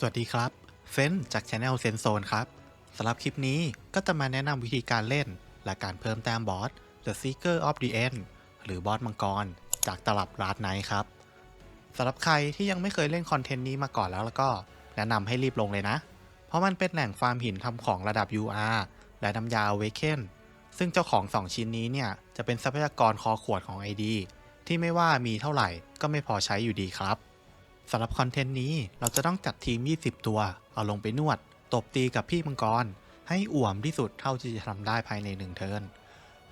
สวัสดีครับเฟนจากช anel เซนโซนครับสำหรับคลิปนี้ก็จะมาแนะนำวิธีการเล่น และการเพิ่มแต้มบอส The Seeker of the End หรือบอสมังกร จากตลับราดไนครับสำหรับใครที่ยังไม่เคยเล่นคอนเทนต์นี้มาก่อนแล้วแล้วก็แนะนำให้รีบลงเลยนะ เพราะมันเป็นแหล่งฟาร์มหินทำของระดับ UR และน้ำยา Awaken ซึ่งเจ้าของ 2 ชิ้นนี้เนี่ยจะเป็นทรัพยากรคอขวดของ ID ที่ไม่ว่ามีเท่าไหร่ก็ไม่พอใช้อยู่ดีครับ สำหรับคอนเทนต์นี้เราจะต้องจัดทีม 20 ตัว เอาลงไปนวด ตบตีกับพี่มังกร ให้อ่วมที่สุดเท่าที่จะทำได้ภายใน1เทิร์น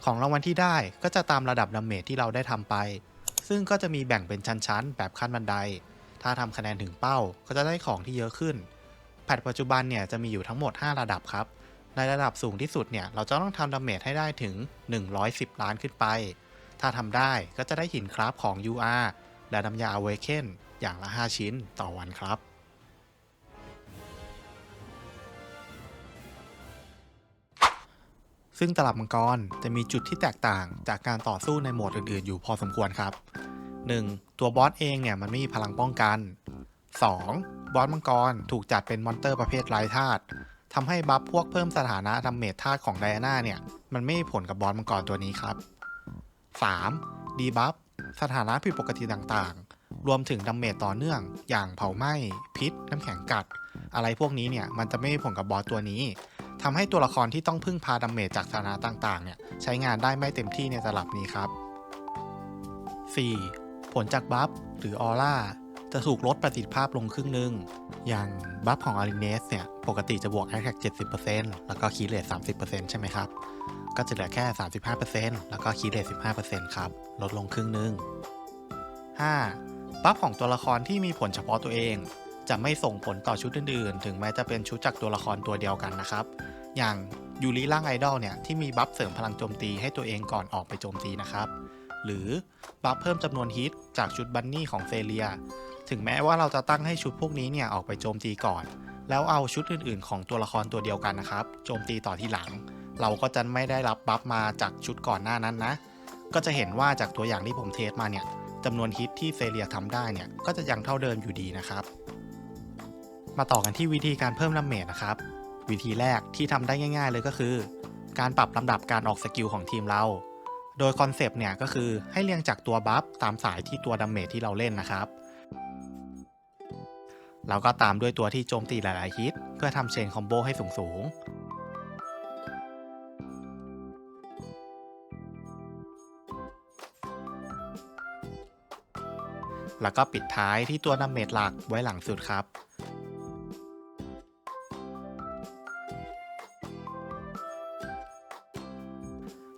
ของรางวัลที่ได้ก็จะตามระดับดาเมจที่เราได้ทำไป ซึ่งก็จะมีแบ่งเป็นชั้นๆ แบบขั้นบันได ถ้าทำคะแนนถึงเป้าก็จะได้ของที่เยอะขึ้น แพทปัจจุบันเนี่ยจะมีอยู่ทั้งหมด 5 ระดับครับ ในระดับสูงที่สุดเนี่ยเราจะต้องทำดาเมจให้ได้ถึง 110 ล้านขึ้นไป ถ้าทำได้ก็จะได้หินคราฟของ UR และน้ำยา Awaken อย่างละ 5 ชิ้นต่อวันครับซึ่งตลับมังกรจะมีจุดที่แตกต่างจากการต่อสู้ในโหมดอื่นๆ อยู่พอสมควรครับ 1. ตัวบอสเองเนี่ยมันไม่มีพลังป้องกัน 2. บอสมังกรถูกจัดเป็นมอนเตอร์ประเภทไร้ธาตุทำให้บัฟพวกเพิ่มสถานะดาเมจธาตุของไดอาน่าเนี่ย มันไม่มีผลกับบอสมังกรตัวนี้ครับ 3. ดีบัฟสถานะผิดปกติต่าง รวมถึงดาเมจต่อเนื่อง อย่างเผาไหม้พิษ น้ำแข็งกัด อะไรพวกนี้เนี่ยมันจะไม่มีผลกับบอสตัวนี้ทำให้ตัวละครที่ต้องพึ่งพาดาเมจจากสถานะต่างๆเนี่ยใช้งานได้ไม่เต็มที่ในตลับนี้ครับ 4. ผลจากบัฟหรือออร่าจะถูกลดประสิทธิภาพลงครึ่งหนึ่ง อย่างบัฟของอาริเนสเนี่ย ปกติจะบวก Attack 70%แล้วก็คีเลต30%ใช่ไหมครับ ก็จะเหลือแค่ 35%แล้วก็คีเลต15%ครับ ลดลงครึ่งหนึ่ง 5. บัฟของตัวละครที่มีผลเฉพาะตัวเอง จะไม่ส่งผลต่อชุดอื่นๆ ถึงแม้จะเป็นชุดจากตัวละครตัวเดียวกันนะครับ อย่างยูริร่างไอดอลเนี่ยที่มีบัฟเสริมพลังโจมตีให้ตัวเองก่อนออกไปโจมตีนะครับ หรือบัฟเพิ่มจำนวนฮิตจากชุดบันนี่ของเซเลีย ถึงแม้ว่าเราจะตั้งให้ชุดพวกนี้เนี่ยออกไปโจมตีก่อน แล้วเอาชุดอื่นๆ ของตัวละครตัวเดียวกันนะครับ โจมตีต่อที่หลัง เราก็จะไม่ได้รับบัฟมาจากชุดก่อนหน้านั้นนะ ก็จะเห็นว่าจากตัวอย่างที่ผมเทสมาเนี่ย จำนวนฮิตที่เซเลียทำได้เนี่ยก็จะยังเท่าเดิมอยู่ดีนะครับ มาต่อกันที่วิธีการเพิ่มดาเมจนะครับ วิธีแรกที่ทำได้ง่าย ๆ เลยก็คือ การปรับลำดับการออกสกิลของทีมเรา โดยคอนเซปต์เนี่ยก็คือให้เรียงจากตัวบัฟตามสายที่ตัวดาเมจที่เราเล่นนะครับแล้วก็ตามด้วยตัวที่โจมตีหลายๆฮิตเพื่อทำเชนคอมโบให้สูงๆ แล้วก็ปิดท้ายที่ตัวดาเมจหลักไว้หลังสุดครับ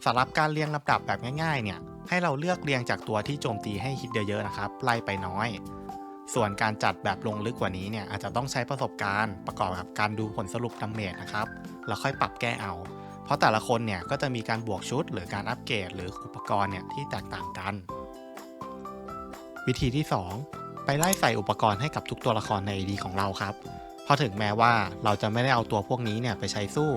สำหรับการเรียงลำดับแบบง่ายๆ เนี่ย ให้เราเลือกเรียงจากตัวที่โจมตีให้ฮิตเยอะๆนะครับ ไล่ไปน้อย ส่วนการจัดแบบลงลึกกว่านี้เนี่ยอาจจะต้องใช้ประสบการณ์ประกอบกับการดูผลสรุปดาเมจนะครับ แล้วค่อยปรับแก้เอา เพราะแต่ละคนเนี่ยก็จะมีการบวกชุด หรือการอัปเกรดหรืออุปกรณ์เนี่ยที่แตกต่างกัน วิธีที่ 2 ไปไล่ใส่อุปกรณ์ให้กับทุกตัวละครในดีของเราครับ เพราะถึงแม้ว่าเราจะไม่ได้เอาตัวพวกนี้เนี่ยไปใช้สู้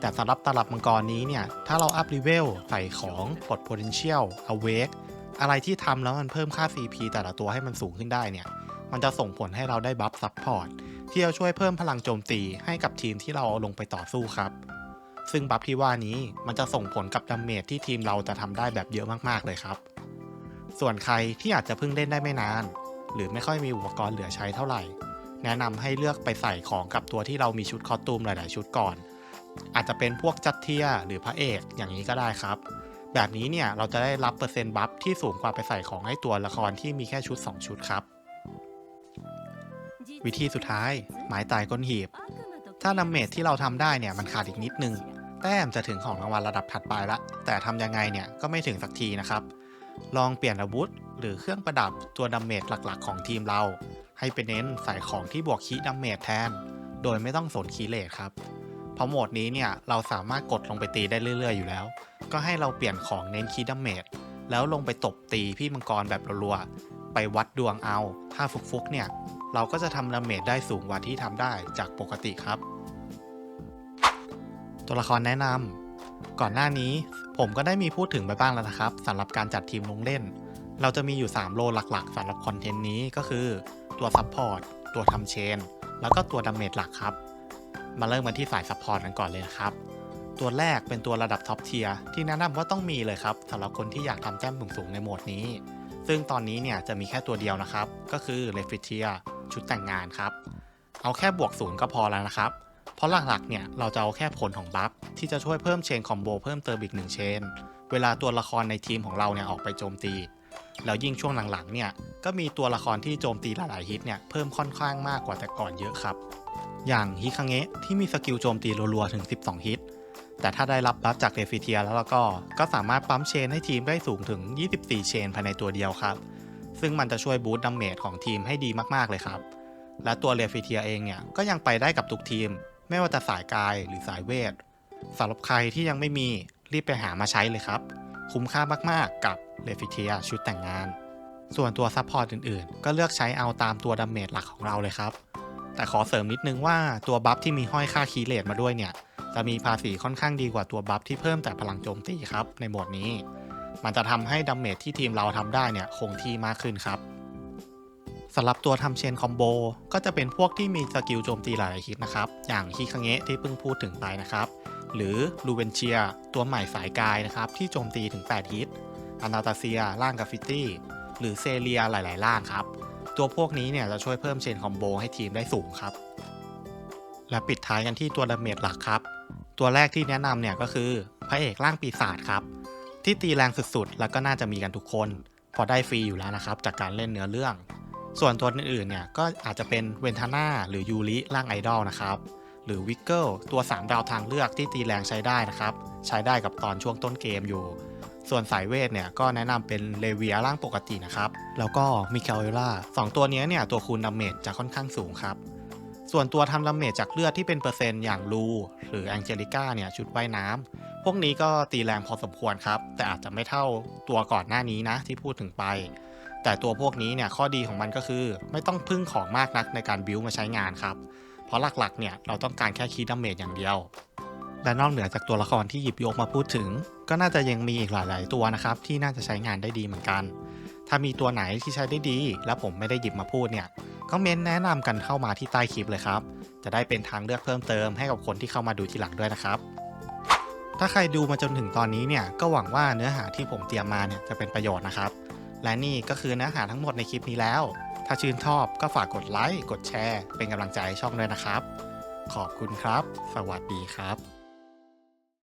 แต่สำหรับตลับมังกรนี้เนี่ย ถ้าเราอัพรีเวลใส่ของปลด potential awake อะไรที่ทำแล้วมันเพิ่มค่า CP แต่ละตัวให้มันสูงขึ้นได้เนี่ย มันจะส่งผลให้เราได้บัฟซับพอร์ตที่จะช่วยเพิ่มพลังโจมตีให้กับทีมที่เราเอาลงไปต่อสู้ครับ ซึ่งบัฟที่ว่านี้มันจะส่งผลกับดาเมจที่ทีมเราจะทำได้แบบเยอะมากๆเลยครับ ส่วนใครที่อาจจะเพิ่งเล่นได้ไม่นาน หรือไม่ค่อยมีอุปกรณ์เหลือใช้เท่าไหร่ แนะนำให้เลือกไปใส่ของกับตัวที่เรามีชุดคอสตูมหลาย ๆ ชุดก่อน อาจจะเป็นพวกจัดเทียหรือพระเอกอย่างนี้ก็ได้ครับ แบบนี้เนี่ยเราจะได้รับเปอร์เซ็นต์บัฟที่สูงกว่าไปใส่ของให้ตัวละครที่มีแค่ชุด 2 ชุดครับ วิธีสุดท้าย หมายตายก้นหีบ ถ้าดาเมจที่เราทำได้เนี่ยมันขาดอีกนิดนึง แต้มจะถึงของรางวัลระดับถัดไปละแต่ทำยังไงเนี่ยก็ไม่ถึงสักทีนะครับ ลองเปลี่ยนอาวุธ หรือเครื่องประดับตัวดาเมจหลักๆ ของทีมเรา ให้ไปเน้นใส่ของที่บวกคีดาเมจแทน โดยไม่ต้องสนคีเลทครับเพราะโหมดนี้เนี่ยเราสามารถกดลงไปตีได้เรื่อย ๆ อยู่แล้ว ก็ให้เราเปลี่ยนของเน้นคีดาเมจแล้วลงไปตบตีพี่มังกรแบบรัวๆไปวัดดวงเอา ถ้าฟุกๆเนี่ยเราก็จะทำดาเมจได้สูงกว่าที่ทำได้จากปกติครับ ตัวละครแนะนำ ก่อนหน้านี้ผมก็ได้มีพูดถึงไปบ้างแล้วนะครับสำหรับการจัดทีมลงเล่น เราจะมีอยู่ 3 โลหลักๆสำหรับคอนเทนต์นี้ก็คือตัวซัพพอร์ตตัวทำเชน แล้วก็ตัวดาเมจหลักครับ มาเริ่มกันที่สายซัพพอร์ตกันก่อนเลยนะครับ ตัวแรกเป็นตัวระดับท็อปเทียร์ที่แนะนำว่าต้องมีเลยครับสำหรับคนที่อยากทำแต้มสูงๆในโหมดนี้ ซึ่งตอนนี้เนี่ยจะมีแค่ตัวเดียวนะครับ ก็คือเลฟิเทียชุดแต่งงานครับ เอาแค่บวกศูนย์ก็พอแล้วนะครับ เพราะหลักๆเนี่ยเราจะเอาแค่ผลของบัฟที่จะช่วยเพิ่มเชนคอมโบเพิ่มเติมอีกหนึ่งเชน เวลาตัวละครในทีมของเราเนี่ยออกไปโจมตี แล้วยิ่งช่วงหลังๆเนี่ยก็มีตัวละครที่โจมตีหลายๆฮิตเนี่ยเพิ่มค่อนข้างมากกว่าแต่ก่อนเยอะครับ อย่างฮิคังเงะที่มีสกิลโจมตีรัวๆถึง 12 ฮิต แต่ถ้าได้รับบัฟจากเดฟิเทียแล้วก็ก็สามารถปั๊มเชนให้ทีมได้สูงถึง 24 เชนภายในตัวเดียวครับซึ่งมันจะช่วยบูสต์ดัมเมจของทีมให้ดีมากๆเลยครับ และตัวเรฟิเทียเองเนี่ยก็ยังไปได้กับทุกทีม ไม่ว่าจะสายกายหรือสายเวทสำหรับใครที่ยังไม่มีรีบไปหามาใช้เลยครับ คุ้มค่ามากๆกับเรฟิเทียชุดแต่งงาน ส่วนตัวซัพพอร์ตอื่นๆ ก็เลือกใช้เอาตามตัวดาเมจหลักของเราเลยครับ แต่ขอเสริมนิดนึงว่าตัวบัฟที่มีห้อยค่าคีเลทมาด้วยเนี่ย จะมีภาษีค่อนข้างดีกว่าตัวบัฟที่เพิ่มแต่พลังโจมตีครับในหมวดนี้ มันจะทำให้ดาเมจที่ทีมเราทำได้เนี่ยคงที่มากขึ้นครับ สำหรับตัวทำเชนคอมโบก็จะเป็นพวกที่มีสกิลโจมตีหลายฮิตนะครับ อย่างฮิคังเงะที่เพิ่งพูดถึงไปนะครับ หรือลูเวนเชีย ตัวใหม่สายกายนะครับ ที่โจมตีถึง 8 ฮิตอนาตาเซียร่างกราฟิตี้ หรือเซเลียหลายๆร่างครับ ตัวพวกนี้เนี่ยจะช่วยเพิ่มเชนคอมโบให้ทีมได้สูงครับ และปิดท้ายกันที่ตัวดาเมจหลักครับ ตัวแรกที่แนะนำเนี่ยก็คือพระเอกร่างปีศาจครับ ที่ตีแรงสุด ๆ แล้วก็น่าจะมีกันทุกคน พอได้ฟรีอยู่แล้วนะครับจากการเล่นเนื้อเรื่อง ส่วนตัวอื่นๆเนี่ยก็อาจจะเป็นเวนทาน่าหรือยูริร่างไอดอลนะครับหรือวิกเกิลตัว 3 ดาวทางเลือกที่ตีแรงใช้ได้นะครับ ใช้ได้กับตอนช่วงต้นเกมอยู่ ส่วนสายเวทเนี่ยก็แนะนำเป็นเลเวียร่างปกตินะครับ แล้วก็มิคาเอล่าสองตัวนี้เนี่ยตัวคูณดาเมจจะค่อนข้างสูงครับ ส่วนตัวทำดาเมจจากเลือดที่เป็นเปอร์เซ็นต์อย่างลูหรือแองเจลิก้าเนี่ยชุดว่ายน้ำพวกนี้ก็ตีแรงพอสมควรครับ แต่อาจจะไม่เท่าตัวก่อนหน้านี้นะที่พูดถึงไป แต่ตัวพวกนี้เนี่ยข้อดีของมันก็คือ ไม่ต้องพึ่งของมากนักในการบิวมาใช้งานครับ เพราะหลักๆเนี่ยเราต้องการแค่คีดดาเมจอย่างเดียว และนอกเหนือจากตัวละครที่หยิบยกมาพูดถึง ก็น่าจะยังมีอีกหลาย ๆ ตัวนะครับที่น่าจะใช้งานได้ดีเหมือนกัน ถ้ามีตัวไหนที่ใช้ได้ดี และผมไม่ได้หยิบมาพูดเนี่ยก็เม้นแนะนำกันเข้ามาที่ใต้คลิปเลยครับ จะได้เป็นทางเลือกเพิ่มเติมให้กับคนที่เข้ามาดูทีหลังด้วยนะครับถ้าใครดูมาจนถึงตอนนี้เนี่ยก็หวังว่าเนื้อหาที่ผมเตรียมมาเนี่ยจะเป็นประโยชน์นะครับ และนี่ก็คือเนื้อหาทั้งหมดในคลิปนี้แล้ว ถ้าชื่นชอบก็ฝากกดไลค์ กดแชร์ เป็นกำลังใจให้ช่องด้วยนะครับ ขอบคุณครับ สวัสดีครับ